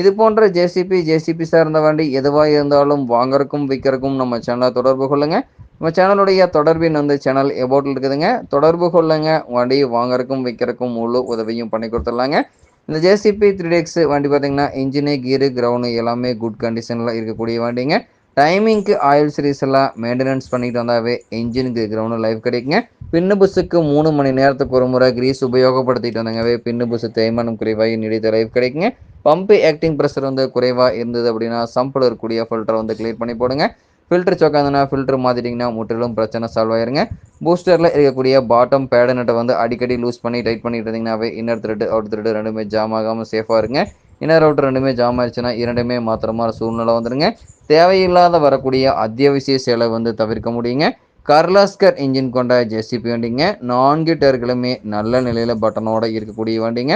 இது போன்ற JCB JCB சார்ந்த வண்டி எதுவாக இருந்தாலும் வாங்கறக்கும் விற்கிறக்கும் நம்ம சேனலை தொடர்பு கொள்ளுங்கள் நம்ம சேனலுடைய தொடர்பின் வந்து சேனல் எபோட்டில் இருக்குதுங்க. தொடர்பு கொள்ளுங்க. வண்டி வாங்கறக்கும் விற்கிறக்கும் முழு உதவியும் பண்ணி கொடுத்துடலாங்க. இந்த ஜேசிபி த்ரீ எக்ஸ் வண்டி பார்த்தீங்கன்னா இன்ஜினு கீரு கிரவுண்டு எல்லாமே குட் கண்டிஷனில் இருக்கக்கூடிய வண்டிங்க. டைமிங்க்கு ஆயில் சீரீஸ் எல்லாம் மெயின்டெனன்ஸ் பண்ணிட்டு வந்தாவே இன்ஜினுக்கு கிரவுண்டு லைஃப் கிடைக்குங்க. பின்னு புஸ்ஸுக்கு மூணு மணி நேரத்துக்கு ஒரு முறை கிரீஸ் உபயோகப்படுத்திட்டு வந்தாங்கவே. பின்னு புஸ்ஸு தேய்மானம் குறைவாகி நீடித்த லைஃப் கிடைக்குங்க. பம்பு ஆக்டிங் ப்ரெஷர் வந்து குறைவாக இருந்தது அப்படின்னா சம்பில் இருக்கக்கூடிய ஃபில்டரை வந்து கிளியர் பண்ணி போடுங்க. ஃபில்டர் சொக்காதுன்னா ஃபில்டர் மாற்றிட்டிங்கன்னா முற்றிலும் பிரச்சனை சால்வ் ஆயிருங்க. பூஸ்டரில் இருக்கக்கூடிய பாட்டம் பேடனட்டை வந்து அடிக்கடி லூஸ் பண்ணி டைட் பண்ணிட்டு இருந்தீங்கன்னாவே இன்னர் த்ரெட் அவுட் த்ரெட் ரெண்டுமே ஜாம் ஆகாமல் சேஃபாக இருங்க. இன்னர் அவுட் ரெண்டுமே ஜாம் ஆயிடுச்சுன்னா இரண்டுமே மாத்திரமான சூழ்நிலை வந்துடுங்க. தேவையில்லாத வரக்கூடிய அத்தியாவசிய செலவு வந்து தவிர்க்க முடியுங்க. கர்லாஸ்கர் இன்ஜின் கொண்ட ஜெசிபி வண்டிங்க. நான்கு டயர்களுமே நல்ல நிலையில் பட்டனோடு இருக்கக்கூடிய வண்டிங்க.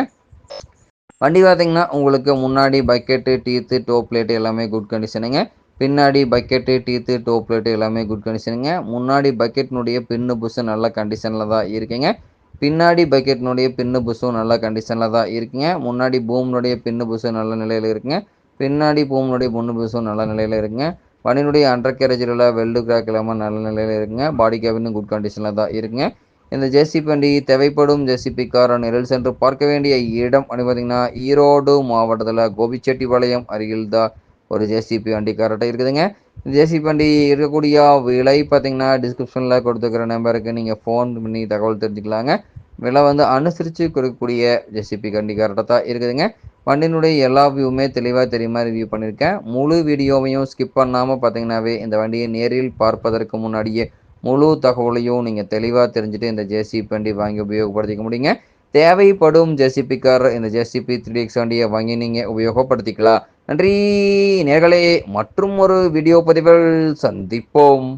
வண்டி பார்த்தீங்கன்னா உங்களுக்கு முன்னாடி பக்கெட்டு டீத்து டோப் பிளேட்டு எல்லாமே குட் கண்டிஷனுங்க பின்னாடி பக்கெட்டு டீத்து டோப் பிளேட்டு எல்லாமே குட் கண்டிஷனுங்க முன்னாடி பக்கெட்டினுடைய பின்னு புஷு நல்ல கண்டிஷனில் தான் இருக்குங்க. பின்னாடி பக்கெட்டினுடைய பின்னு புஷும் நல்ல கண்டிஷனில் தான் இருக்குங்க. முன்னாடி பூம்னுடைய பின்னு புஷு நல்ல நிலையில் இருக்குங்க. பின்னாடி பூம்னுடைய பொண்ணு புஷும் நல்ல நிலையில் இருக்குங்க. வண்டியினுடைய அண்டர் கேரேஜில் உள்ள வெல்டு கிராக் இல்லாமல் நல்ல நிலையில் இருக்குங்க பாடி கேபினும் குட் கண்டிஷனில் தான் இருக்குங்க இந்த ஜேசிபி வண்டி தேவைப்படும் ஜேசிபி கார் நிழல் சென்று பார்க்க வேண்டிய இடம் அப்படி பார்த்தீங்கன்னா ஈரோடு மாவட்டத்தில் கோபிச்செட்டிப்பாளையம் அருகில் தான் ஒரு ஜேசிபி வண்டி கரெக்டாக இருக்குதுங்க. இந்த ஜேசிபி வண்டி இருக்கக்கூடிய விலை பார்த்தீங்கன்னா டிஸ்கிரிப்ஷனில் கொடுத்துக்கிற நம்பருக்கு நீங்கள் ஃபோன் பண்ணி தகவல் தெரிஞ்சுக்கலாங்க. விலை வந்து அனுசரித்து கொடுக்கக்கூடிய ஜேசிபி வண்டி கரெக்டாக தான் இருக்குதுங்க. வண்டியினுடைய எல்லா வியூவுமே தெளிவாக தெரியுமா ரிவ்யூ பண்ணியிருக்கேன். முழு வீடியோவையும் ஸ்கிப் பண்ணாமல் பார்த்தீங்கன்னாவே இந்த வண்டியை நேரில் பார்ப்பதற்கு முன்னாடியே முழு தகவலையும் நீங்கள் தெளிவாக தெரிஞ்சுட்டு இந்த ஜேசிபி வண்டி வாங்கி உபயோகப்படுத்திக்க முடியுங்க. தேவைப்படும் ஜேசிபி கார் இந்த ஜேசிபி த்ரீ எக்ஸ் வண்டியை வாங்கி நீங்கள் உபயோகப்படுத்திக்கலாம். நன்றி நேர்களே மற்றும் ஒரு வீடியோ பதிவில் சந்திப்போம்.